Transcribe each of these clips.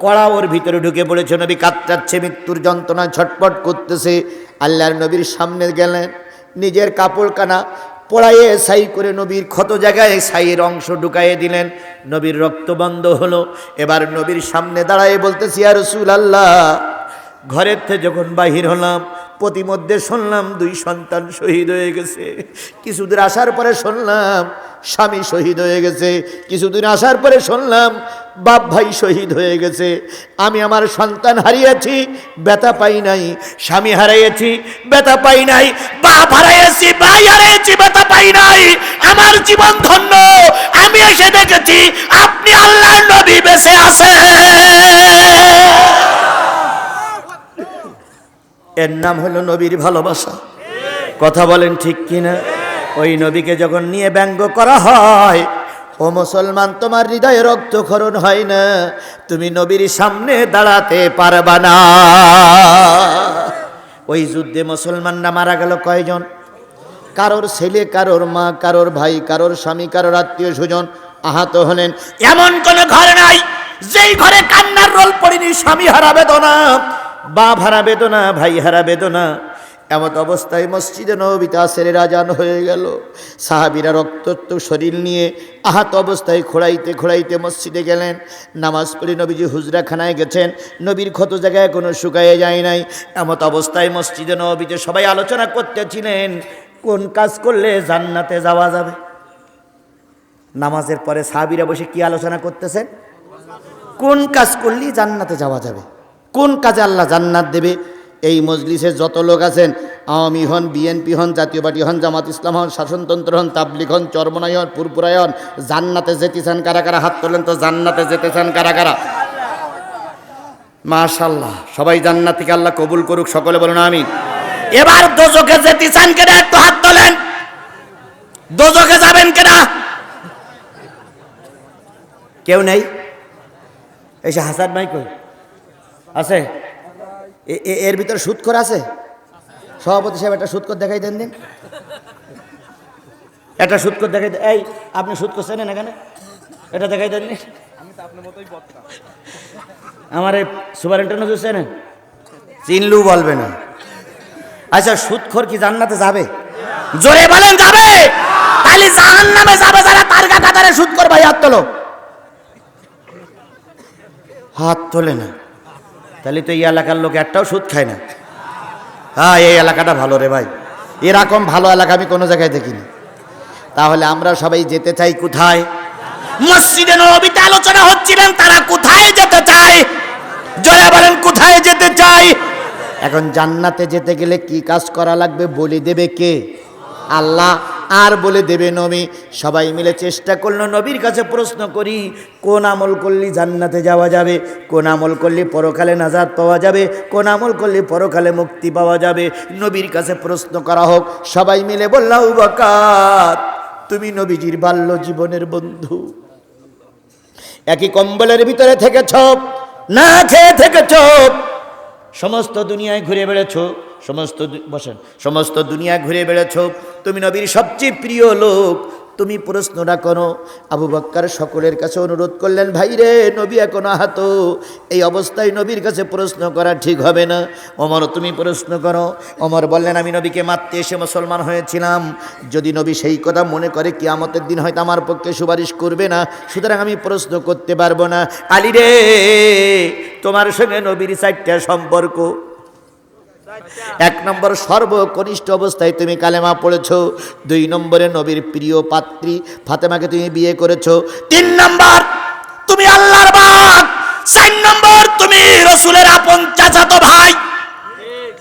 কড়া ওর ভিতরে ঢুকে পড়েছে। নবী কাতরাচ্ছে মৃত্যুর যন্ত্রণা ছটপট করতেছে। আল্লাহর নবীর সামনে গেলেন। নিজের কাপড় কানা পড়াইয়ে সাই করে নবীর ক্ষত জায়গায় সাইয়ের অংশ ঢুকাইয়ে দিলেন। নবীর রক্ত বন্ধ হলো। এবার নবীর সামনে দাঁড়ায় বলতেছি আর রসুল আল্লাহ ঘরের থেকে যখন বাহির হলাম প্রতিমধ্যে শুনলাম দুই সন্তান শহীদ হয়ে গেছে। কিছুদিন আসার পরে শুনলাম স্বামী শহীদ হয়ে গেছে। কিছুদিন আসার পরে শুনলাম বাপ ভাই শহীদ হয়ে গেছে। আমি আমার সন্তান হারিয়েছি, ব্যথা পাই নাই। স্বামী হারিয়েছি, ব্যথা পাই নাই। বাপ হারিয়েছি, ভাই হারিয়েছি, ব্যথা পাই নাই। আমার জীবন ধন্য। আমি এসে দেখেছি, আপনি আল্লাহ নবী বেঁচে আছে এর নাম হলো নবীর ভালোবাসা। কথা বলেন ঠিক কিনা? ওই নবীকে যখন নিয়ে ব্যঙ্গ করা হয়, ও মুসলমান, তোমার হৃদয়ে রক্তক্ষরণ হয় না, তুমি নবীর সামনে দাঁড়াতে পারবা না। ওই যুদ্ধে মুসলমানরা মারা গেল কয়জন? কারোর ছেলে, কারোর মা, কারোর ভাই, কারোর স্বামী, কারোর আত্মীয় স্বজন আহত হলেন। এমন কোন ঘর নাই, যেই ঘরে কান্নার রোল পড়েনি, স্বামী হারা বেদনা। বাপ হারা বেদনা, ভাই হারা বেদনা। এমত অবস্থায় মসজিদে নবীতে আসের রাজান হয়ে গেল। সাহাবিরা রক্তত্ব শরীর নিয়ে আহত অবস্থায় খোড়াইতে খোড়াইতে মসজিদে গেলেন। নামাজ পড়ে নবীজি হুজরাখানায় গেছেন। নবীর ক্ষত জায়গায় কোনো শুকায়ে যায় নাই। এমত অবস্থায় মসজিদে নবীতে সবাই আলোচনা করতেছিলেন, কোন কাজ করলে জান্নাতে যাওয়া যাবে? নামাজের পরে সাহাবিরা বসে কি আলোচনা করতেছেন? কোন কাজ করলে জান্নাতে যাওয়া যাবে? কোন কাজে আল্লাহ জান্নাত দেবে? এই মজলিসে যত লোক আছেন, আওয়ামী হন, বিএনপি হন, জাতীয় পার্টি হন, জামাত ইসলাম হন, শাসনতন্ত্র হন তাবলিক হন, চরমনাই হন, পুরপুরাই হন, জান্নাতে চান কারা কারা? হাত তোলেন তো, জান্নাতে যেতে চান কারা কারা? মাশাল্লাহ সবাই জান্নাত থেকে আল্লাহ কবুল করুক, সকলে বলুন আমি এবার দোজকে চান কেনা একটু হাত তোলেন। দোজকে যাবেন কেনা কেউ নেই? এসে হাসান ভাই কই? আছে? এর ভিতরে সুদ করে আছে? সভাপতি সাহেব একটা সুদ করে দেখাই দেন দিন। একটা সুদ করে দেখাই দেন এই আপনি সুদ করছেন না এখানে? এটা দেখাই দেন। আমার এই সুপারিনটেন্ডেন্ট হচ্ছে না চিনলু বলবে না। আচ্ছা সুদখোর কি জান্নাতে যাবে? জোরে বলেন যাবে! তাহলে জাহান্নামে যাবে যারা তারকা কাতারে সুদ ভাই হাত তোলো। হাত তোলে না। তাহলে তো এই এলাকার লোক একটাও সুদ খায় না। হ্যাঁ এই এলাকাটা ভালো রে ভাই। এরকম ভালো এলাকা আমি কোনো জায়গায় দেখিনি। তাহলে আমরা সবাই যেতে চাই কোথায়? মসজিদে নবীতে আলোচনা হচ্ছিলেন তারা কোথায় যেতে চায়? জয়া বলেন কোথায় যেতে চায়? এখন জান্নাতে যেতে গেলে কি কাজ করা লাগবে বলি দেবে কে? আল্লাহ। আর বলে দেবে নবী। সবাই মিলে চেষ্টা করল নবীর কাছে প্রশ্ন করি, কোন আমল করলে জান্নাতে যাওয়া যাবে? কোন আমল করলে পরকালে নাজাদ পাওয়া যাবে? কোন আমল করলে পরকালে মুক্তি পাওয়া যাবে? নবীর কাছে প্রশ্ন করা হোক। সবাই মিলে বললাম বাকাত তুমি নবীজির বাল্য জীবনের বন্ধু। একই কম্বলের ভিতরে থেকেছ না খেয়ে থেকেছ সমস্ত দুনিয়ায় ঘুরে বেড়েছ সমস্ত বসেন। সমস্ত দুনিয়া ঘুরে বেড়েছ তুমি নবীর সবচেয়ে প্রিয় লোক। তুমি প্রশ্নটা করো। আবু বক্কার সকলের কাছে অনুরোধ করলেন, ভাই রে, নবী এখন আহত। এই অবস্থায় নবীর কাছে প্রশ্ন করা ঠিক হবে না। অমর তুমি প্রশ্ন করো। অমর বললেন, আমি নবীকে মারতে এসে মুসলমান হয়েছিলাম। যদি নবী সেই কথা মনে করে কি কিয়ামতের দিন হয়তো আমার পক্ষে সুপারিশ করবে না। সুতরাং আমি প্রশ্ন করতে পারব না। আলী রে, তোমার সঙ্গে নবীর চারটা সম্পর্ক। এক নম্বর সর্বকনিষ্ঠ অবস্থায় তুমি কালেমা পড়েছ। দুই নম্বরে নবীর প্রিয় পাত্রী ফাতেমাকে তুমি বিয়ে করেছ। তিন নম্বর, তুমি আল্লাহর বাপ চার নম্বর, তুমি রসুলের আপন চাচাতো ভাই।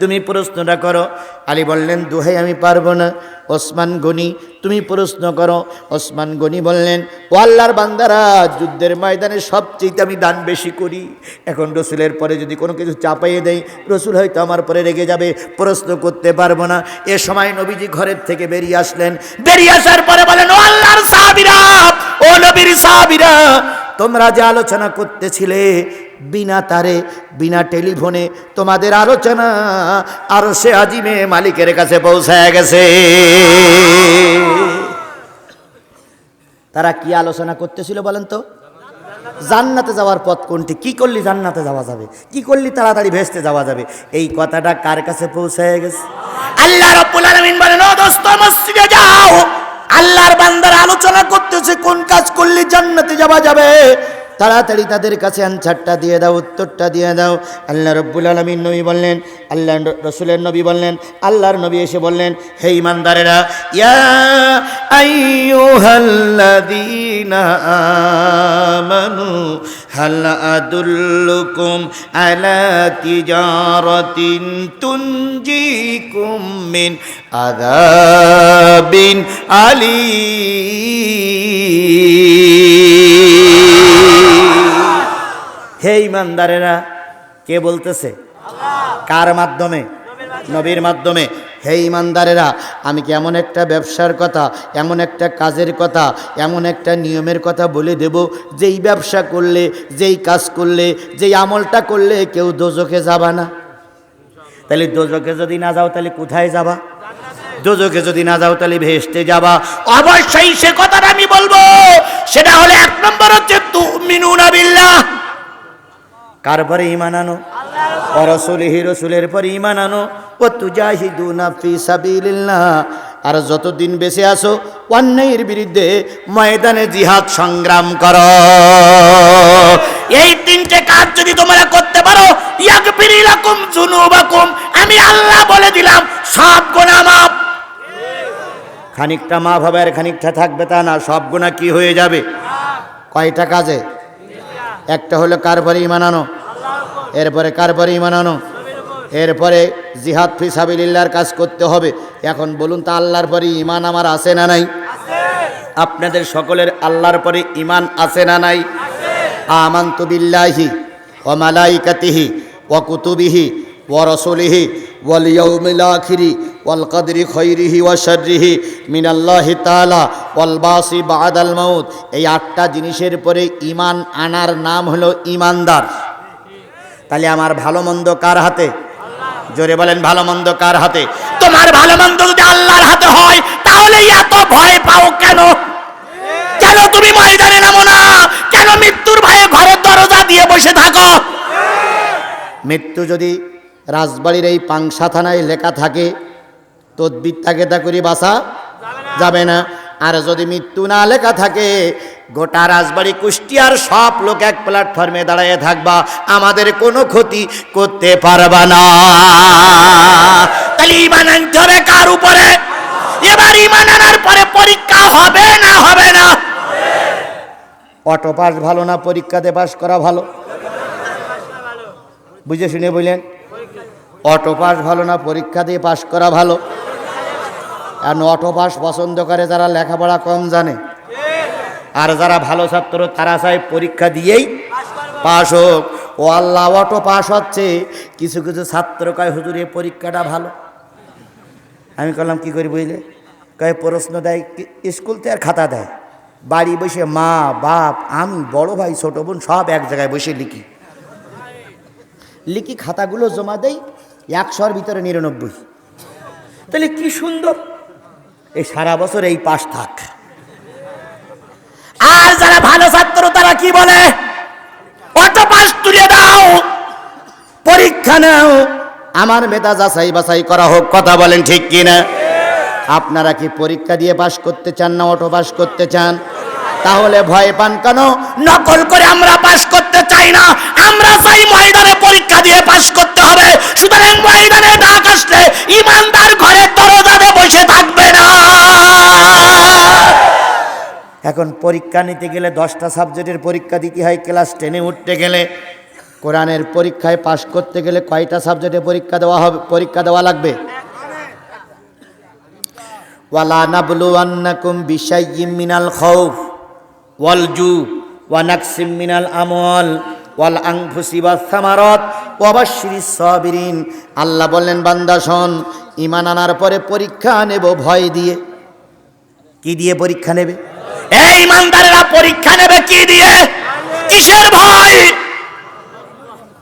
তুমি প্রশ্নটা করো। আলী বললেন, দোহাই আমি পারব না। ওসমান গনি, তুমি প্রশ্ন করো। ওসমান গনি বললেন, ও আল্লাহর বান্দারা, যুদ্ধের ময়দানে সবচেয়ে আমি দান বেশি করি। এখন রসুলের পরে যদি কোনো কিছু চাপাইয়ে দেয়, রসুল হয়তো আমার পরে রেগে যাবে। প্রশ্ন করতে পারব না। এ সময় নবীজি ঘরের থেকে বেরিয়ে আসলেন। বেরিয়ে আসার পরে বলেন, ও আল্লাহর সাহাবিরা, ও নবীর সাহাবিরা তোমরা যে আলোচনা করতেছিলে, বিনা তারে, বিনা টেলিফোনে তোমাদের আলোচনা আরও সে আজিমে মালিকের কাছে পৌঁছায় গেছে। তারা কি আলোচনা করতেছিল বলেন তো? জান্নাতে যাওয়ার পথ কোনটি? কি করলি জান্নাতে যাওয়া যাবে? কি করলি তাড়াতাড়ি ভেস্তে যাওয়া যাবে? এই কথাটা কার কাছে পৌঁছায় গেছে? আল্লাহ রাব্বুল আলামিন বলেন, ও দোস্ত, মসজিদে যাও আল্লাহর বান্দার আলোচনা করতেছে কোন কাজ করলে জান্নাতে যাওয়া যাবে? তাড়াতাড়ি তাদের কাছে অ্যান্সারটা দিয়ে দাও, উত্তরটা দিয়ে দাও। আল্লাহ রব্বুল আলমীর নবী বললেন, আল্লাহ রসুলের নবী বললেন, আল্লাহর নবী এসে বললেন, হে ইমানদারেরা আদুল্লুকুম আলা তিজারাতিন তুনজিকুম মিন আযাবিন আলী হে ইমানদারেরা, কে বলতেছে? কার মাধ্যমে? নবীর মাধ্যমে। হে ইমানদারেরা, আমি কি এমন একটা ব্যবসার কথা, এমন একটা কাজের কথা, এমন একটা নিয়মের কথা বলে দেব, যেই ব্যবসা করলে, যেই কাজ করলে, যেই আমলটা করলে কেউ দোজখে যাবা না? তাহলে দোজখে যদি না যাও, তাহলে কোথায় যাবা? দোজখে যদি না যাও, তাহলে ভেস্তে যাবা। অবশ্যই সে কথাটা আমি বলব। সেটা হলে এক নম্বর হচ্ছে তু মিনুনা বিল্লাহ। কার পরে ইমান আনো? রসুলিহি রসুলের পরে ইমান আনো। ও তুজাহিদুনা ফি সাবিলিল্লাহ। আর যতদিন বেঁচে আসো অন্যায়ের বিরুদ্ধে ময়দানে জিহাদ সংগ্রাম করো। এই তিনটে কাজ যদি তোমরা করতে পারো ইয়াগফিরিলাকুম যুনুবাকুম। আমি আল্লাহ বলে দিলাম সব গুনাহ মাফ। খানিকটা মাফ হবে আর খানিকটা থাকবে তা না সব গুণা কি হয়ে যাবে? কয়টা কাজে? একটা হলো কার পরে ইমান আনো? এরপরে কার পরে ইমান আনো? এরপরে জিহাদ ফি সাবিলিল্লাহর কাজ করতে হবে। এখন বলুন তা আল্লাহর পরে ইমান আমার আছে না নাই? আপনাদের সকলের আল্লাহর পরে ইমান আছে না নাই? আমান্তু বিল্লাহি ও মালাইকাতিহি ও কুতুবিহি ও রসুলিহি ওয়াল ইয়াউমিল আখিরি ওয়াল কদরি খৈরিহি ওয়া শাররিহি মিনাল্লাহি তাআলা ওয়াল বাসি বাদাল মাউত। এই আটটা জিনিসের পরে ইমান আনার নাম হলো ইমানদার তাহলে আমার ভালো মন্দ কার হাতে? জোরে বলেন, ভালো মন্দ কার হাতে? তোমার ভালো মন্দ যদি আল্লাহর হাতে হয়, তাহলে এত ভয় পাও কেন? কেন তুমি ময়দানে নামো না? কেন মৃত্যুর ভয়ে ঘরের দরজা দিয়ে বসে থাকো? মৃত্যু যদি রাজবাড়ির এই পাংসা থানায় লেখা থাকে, তদ্বির তাকে তা করে বাসা যাবে না। আর যদি মৃত্যু না লেখা থাকে গোটা রাজবাড়ি কুষ্টিয়ার সব লোক এক প্ল্যাটফর্মে দাঁড়িয়ে থাকবা। আমাদের কোনো ক্ষতি করতে পারবা না। তাহলে ইমান আনতে কার উপরে? এবার ইমান আনার পরে পরীক্ষা হবে না হবে না? অটো পাস ভালো না পরীক্ষাতে পাস করা ভালো? বুঝে শুনে বললেন, অটো পাস ভালো না পরীক্ষা দিয়ে পাস করা ভালো? আর অটো পাস পছন্দ করে যারা লেখাপড়া কম জানে। আর যারা ভালো ছাত্র, তারা চায় পরীক্ষা দিয়েই পাস হোক। ও আল্লাহ অটো পাস হচ্ছে। কিছু কিছু ছাত্র কয়, হুজুর এই পরীক্ষাটা ভালো? আমি করলাম কি করি বুঝলে? কয়, প্রশ্ন দেয়, কি- স্কুল থেকে আর খাতা দেয়। বাড়ি বসে মা, বাপ, আমি, বড় ভাই, ছোট বোন সব এক জায়গায় বসে লিখি। লিখি, খাতাগুলো জমা দেই একশোর ভিতরে নিরানব্বই। তাহলে কি সুন্দর? এই সারা বছর এই পাশ থাক। আর যারা ভালো ছাত্র, তারা কি বলে? অটো তুলে দাও, পরীক্ষা নাও। আমার মেধা যাচাই বাছাই করা হোক, কথা বলেন ঠিক আপনারা কি পরীক্ষা দিয়ে করতে চান না অটো করতে চান? তাহলে ভয় পান কেন? নকল করে আমরা পাশ করতে চাই না। আমরা চাই ময়দানে পরীক্ষা দিয়ে পাশ করতে হবে। সুতরাং ময়দানে ডাক আসলে ইমানদার ঘরের দরজাতে এখন পরীক্ষা নিতে গেলে দশটা সাবজেক্টের পরীক্ষা দিতে হয়, ক্লাস টেনে উঠতে গেলে। কোরআনের পরীক্ষায় পাশ করতে গেলে কয়টা সাবজেক্টে পরীক্ষা দেওয়া হবে পরীক্ষা দেওয়া লাগবে? ওয়ালা নাবলুয়ান্নাকুম বিশাইয়্যিম মিনাল খাউফ ওয়াল জু ওয়া নাকসিম মিনাল আমওয়াল ওয়াল আনফুসি ওয়াস সামারাত সাবিরিন। আল্লাহ বললেন, বান্দা, শোন, ঈমান আনার পরে পরীক্ষা নেব ভয় দিয়ে। কি দিয়ে পরীক্ষা নেবে? এই ইমানদারেরা পরীক্ষা নেবে কি দিয়ে? কিসের ভয়?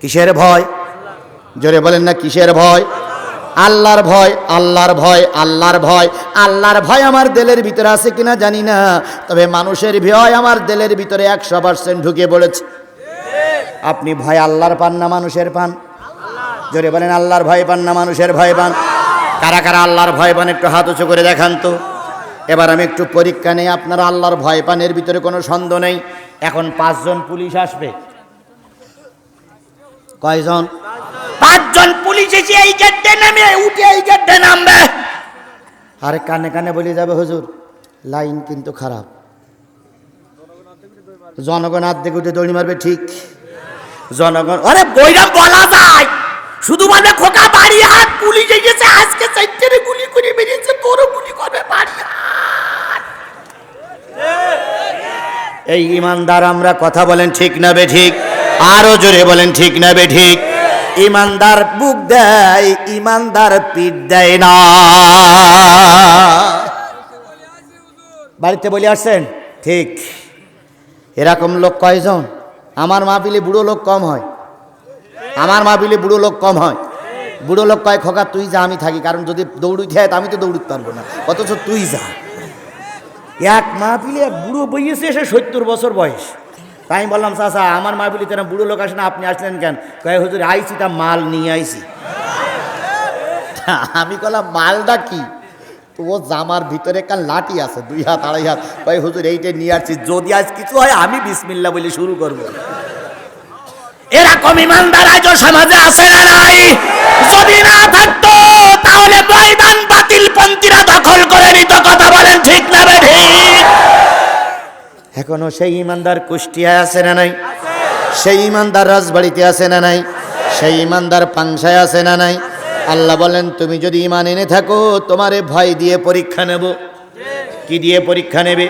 কিসের ভয়? জোরে বলেন না, কিসের ভয়? আল্লাহর ভয় আল্লাহর ভয় আল্লাহর ভয়। আল্লাহর ভয় আমার দেলের ভিতরে আছে কিনা জানি না। তবে মানুষের ভয় আমার দেলের ভিতরে একশো পার্সেন্ট ঢুকে পড়েছে। আপনি ভয় আল্লাহর পান না মানুষের পান? জোরে বলেন, আল্লাহর ভয় পান না মানুষের ভয় পান? কারা কারা আল্লাহর ভয় পান, একটু হাত উঁচু করে দেখান তো। এবার আমি একটু পরীক্ষা নেই আপনারা আল্লাহর ভয় পানের ভিতরে কোনো সন্দেহ নেই। এখন পাঁচজন পুলিশ আসবে। কয়জন? পাঁচজন পুলিশ এসে এই গেটে নামে উঠে এই গেটে নামবে। আরে কানে কানে বলে যাবে হুজুর লাইন কিন্তু খারাপ। জনগণ আর্ধেক উঠে দড়ি মারবে ঠিক। জনগণ আরে বইরা বলা যায়। শুধু বলবে খোকা বাড়ি হাত পুলিশ এসেছে আজকে চারটে গুলি করে বেরিয়েছে তোরও গুলি করবে বাড়ি হাত এই ইমানদার আমরা কথা বলেন ঠিক না বে ঠিক? আরও জোরে বলেন ঠিক না বে ঠিক? ইমানদার বুক দেয়, ইমানদার পিঠ দেয় না। বাড়িতে বলে আসছেন? ঠিক। এরকম লোক কয়জন? আমার মাহফিলে বুড়ো লোক কম হয়। আমার মাহফিলে বুড়ো লোক কম হয়। বুড়ো লোক কয়, খোকা, তুই যা, আমি থাকি। কারণ যদি দৌড়িতে হয়, তা আমি তো দৌড়তে পারব না। অথচ তুই যা। এক মাহফিলে এক বুড়ো বইয়েছে এসে সত্তর বছর বয়স। তাই আমি বললাম, চাচা, আমার মাহফিলে তেনা বুড়ো লোক আসে না, আপনি আসলেন কেন? কয়ে, হুজুর আইসি তা মাল নিয়ে আইসি আমি কলাম মালটা কি? তো ও জামার ভিতরে একটা লাঠি আছে, দুই হাত, আড়াই হাত। কয়, হুজুর এইটা নিয়ে আসছি, যদি আজ কিছু হয়, আমি বিসমিল্লা বলে শুরু করব। এরকম ইমানদার আজও সমাজে আছে না নাই? যদি না থাকতো, তাহলে বৈবান বাতিল পন্থীরা দখল করে নিত, কথা বলেন ঠিক না এখনও সেই ইমানদার কুষ্টিয়ায় আছে না নাই? সেই ইমানদার রাজবাড়িতে আছে না নাই? সেই ইমানদার পাংশায় আছে না নাই? আল্লাহ বলেন, তুমি যদি ইমান এনে থাকো, তোমারে ভয় দিয়ে পরীক্ষা নেব। কি দিয়ে পরীক্ষা নেবে?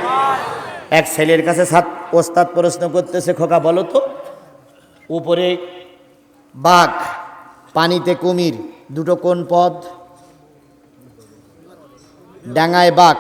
এক ছেলের কাছে সাত ওস্তাদ প্রশ্ন করতেছে, খোকা, বলো তো, উপরে বাঘ পানিতে কুমির দুটো কোন পদ? ডাঙায় বাঘ